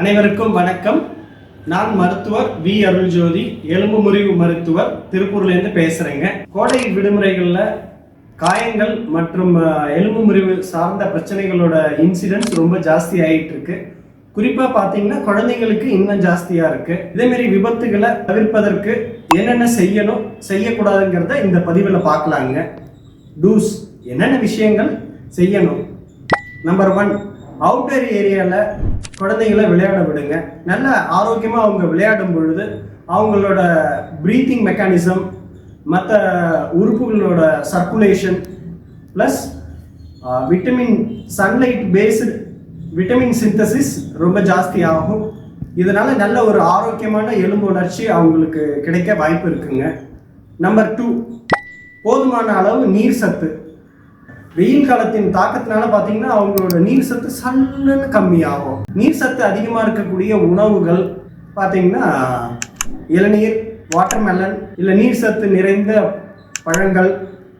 அனைவருக்கும் வணக்கம். நான் மருத்துவர் வி. அருள்ஜோதி எலும்பு முறிவு மருத்துவர் திருப்பூர்லேருந்து பேசுகிறேங்க கோடை விடுமுறைகளில் காயங்கள் மற்றும் எலும்பு முறிவு சார்ந்த பிரச்சனைகளோட இன்சிடென்ட்ஸ் ரொம்ப ஜாஸ்தி ஆகிட்டு இருக்கு குறிப்பாக பார்த்தீங்கன்னா குழந்தைங்களுக்கு இன்னும் ஜாஸ்தியாக இருக்கு. இதேமாரி விபத்துகளை தவிர்ப்பதற்கு என்னென்ன செய்யணும் செய்யக்கூடாதுங்கிறத இந்த பதிவில் பார்க்கலாங்க டூஸ் என்னென்ன விஷயங்கள் செய்யணும்? நம்பர் ஒன் அவுட்டர் ஏரியாவில் குழந்தைகளை விளையாட விடுங்க. நல்ல ஆரோக்கியமாக அவங்க விளையாடும் பொழுது அவங்களோட ப்ரீத்திங் மெக்கானிசம் மற்ற உறுப்புகளோட circulation plus vitamin sunlight based vitamin synthesis ரொம்ப ஜாஸ்தி ஆகும். இதனால் நல்ல ஒரு ஆரோக்கியமான எலும்பு வளர்ச்சி அவங்களுக்கு கிடைக்க வாய்ப்பு இருக்குங்க. நம்பர் டூ போதுமான அளவு நீர் சத்து. வெயில் காலத்தின் தாக்கத்தினால பார்த்தீங்கன்னா அவங்களோட நீர் சத்து சல்லுன்னு கம்மியாகும். நீர் சத்து அதிகமாக இருக்கக்கூடிய உணவுகள் பார்த்தீங்கன்னா இளநீர் வாட்டர்மெலன் இல்லை நீர் சத்து நிறைந்த பழங்கள்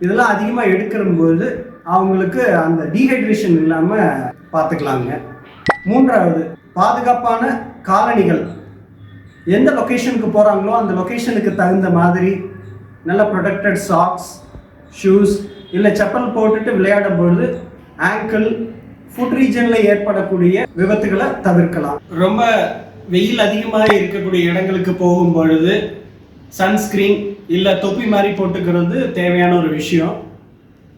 இதெல்லாம் அதிகமாக எடுக்கிறபோது அவங்களுக்கு அந்த டீஹைட்ரேஷன் இல்லாமல் பார்த்துக்கலாங்க மூன்றாவது பாதுகாப்பான காலணிகள். எந்த லொக்கேஷனுக்கு போகிறாங்களோ அந்த லொக்கேஷனுக்கு தகுந்த மாதிரி நல்ல ப்ரொடெக்டட் சாக்ஸ் ஷூஸ் இல்லை செப்பல் போட்டுட்டு விளையாடும் பொழுது ஆங்கிள் ஃபுட் ரீஜனில் ஏற்படக்கூடிய விபத்துகளை தவிர்க்கலாம். ரொம்ப வெயில் அதிகமாக இருக்கக்கூடிய இடங்களுக்கு போகும் பொழுது சன்ஸ்கிரீன் இல்லை தொப்பி மாதிரி போட்டுக்கிறது தேவையான ஒரு விஷயம்.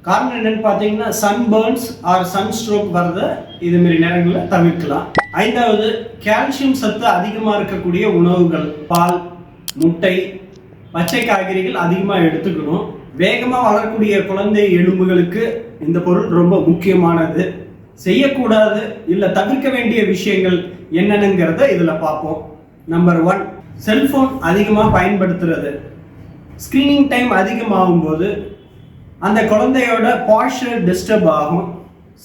காரணம் என்னன்னு பார்த்தீங்கன்னா sun burns or sun stroke வரத இதுமாரி நேரங்களில் தவிர்க்கலாம். ஐந்தாவது கால்சியம் சத்து அதிகமாக இருக்கக்கூடிய உணவுகள் பால் முட்டை பச்சை காய்கறிகள் அதிகமாக எடுத்துக்கணும். வேகமாக வளரக்கூடிய குழந்தை எலும்புகளுக்கு இந்த பொருள் ரொம்ப முக்கியமானது. செய்யக்கூடாது இல்லை தவிர்க்க வேண்டிய விஷயங்கள் என்னென்னங்கிறத இதில் பார்ப்போம். நம்பர் ஒன் செல்ஃபோன் அதிகமாக பயன்படுத்துறது. ஸ்க்ரீனிங் டைம் அதிகமாகும் போது அந்த குழந்தையோட பாஷர் டிஸ்டர்ப் ஆகும்.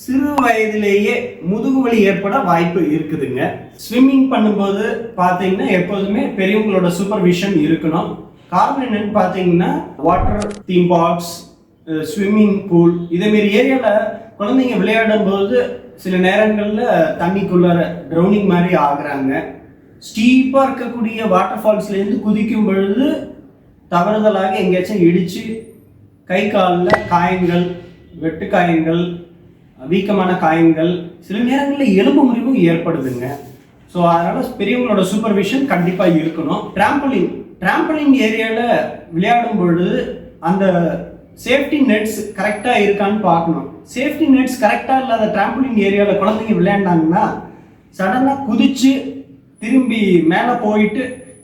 சிறு வயதிலேயே முதுகு வலி ஏற்பட வாய்ப்பு இருக்குதுங்க. ஸ்விம்மிங் பண்ணும்போது பார்த்தீங்கன்னா எப்போதுமே பெரியவங்களோட சூப்பர்விஷன் இருக்கணும். காரணம் என்னன்னு பார்த்தீங்கன்னா water theme parks swimming pool இதேமாரி ஏரியாவில் குழந்தைங்க விளையாடும் போது சில நேரங்களில் தண்ணிக்குள்ளார ட்ரௌனிங் மாதிரி ஆகுறாங்க. ஸ்டீப்பாக இருக்கக்கூடிய வாட்டர் ஃபால்ஸ்லேருந்து குதிக்கும் பொழுது தவறுதலாக எங்கேயாச்சும் இடித்து கை காலில் காயங்கள் வெட்டு காயங்கள் வீக்கமான காயங்கள் சில நேரங்களில் எலும்பு முறிவும் ஏற்படுதுங்க. ஸோ அதனால் பெரியவங்களோட சூப்பர்விஷன் கண்டிப்பாக இருக்கணும். ட்ராம்பலிங் ட்ராம்பலின் ஏரியாவில் விளையாடும் பொழுது அந்த சேஃப்டி நெட்ஸ் கரெக்டாக இருக்கான்னு பார்க்கணும். சேஃப்டி நெட்ஸ் கரெக்டாக இல்லாத ட்ராம்பலின் ஏரியாவில் குழந்தைங்க விளையாண்டாங்கன்னா சடனாக குதித்து திரும்பி மேலே போயிட்டு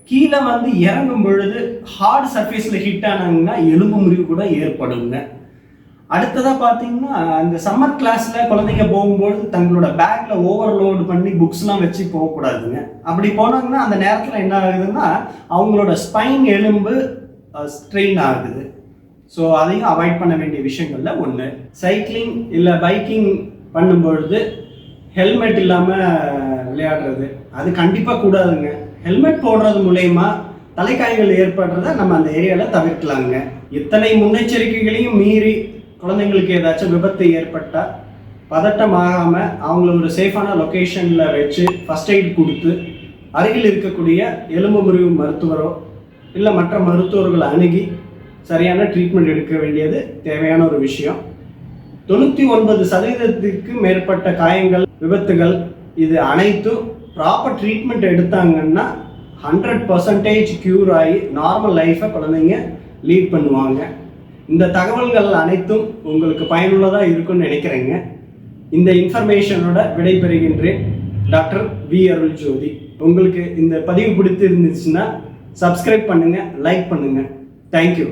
கீழே வந்து இறங்கும் பொழுது ஹார்ட் சர்ஃபேஸில் ஹிட் ஆனாங்கன்னா எலும்பு முறிவு கூட ஏற்படுங்க. அடுத்ததாக பார்த்தீங்கன்னா இந்த சம்மர் கிளாஸில் குழந்தைங்க போகும்பொழுது தங்களோட பேக்கில் ஓவர்லோடு பண்ணி புக்ஸ்லாம் வச்சு போகக்கூடாதுங்க. அப்படி போனாங்கன்னா அந்த நேரத்தில் என்ன ஆகுதுன்னா அவங்களோட ஸ்பைன் எலும்பு ஸ்ட்ரெயின் ஆகுது. ஸோ அதையும் அவாய்ட் பண்ண வேண்டிய விஷயங்களில் ஒன்று சைக்கிளிங் இல்லை பைக்கிங் பண்ணும்பொழுது ஹெல்மெட் இல்லாமல் விளையாடுறது அது கண்டிப்பாக கூடாதுங்க. ஹெல்மெட் போடுறது மூலயமா தலைக்காய்கள் ஏற்படுறத நம்ம அந்த ஏரியாவில் தவிர்க்கலாங்க. இத்தனை முன்னெச்சரிக்கைகளையும் மீறி குழந்தைங்களுக்கு ஏதாச்சும் விபத்து ஏற்பட்டால் பதட்டமாகாமல் அவங்கள ஒரு சேஃபான லொக்கேஷனில் வச்சு ஃபஸ்ட் எய்ட் கொடுத்து அருகில் இருக்கக்கூடிய எலும்பு முறிவு மருத்துவரோ இல்லை மற்ற மருத்துவர்களை அணுகி சரியான ட்ரீட்மெண்ட் எடுக்க வேண்டியது தேவையான ஒரு விஷயம். தொண்ணூற்றி ஒன்பது சதவீதத்துக்கு மேற்பட்ட காயங்கள் விபத்துகள் இது அனைத்தும் ப்ராப்பர் ட்ரீட்மெண்ட் எடுத்தாங்கன்னா ஹண்ட்ரட் பர்சன்டேஜ் க்யூர் ஆகி நார்மல் லைஃப்பை குழந்தைங்க லீட் பண்ணுவாங்க. இந்த தகவல்கள் அனைத்தும் உங்களுக்கு பயனுள்ளதாக இருக்கும்னு நினைக்கிறேங்க. இந்த இன்ஃபர்மேஷனோட விடைபெறுகின்றேன். டாக்டர் வி அருள் ஜோதி உங்களுக்கு இந்த பதிவு பிடித்து இருந்துச்சுன்னா சப்ஸ்கிரைப் பண்ணுங்கள் லைக் பண்ணுங்கள் தேங்க்யூ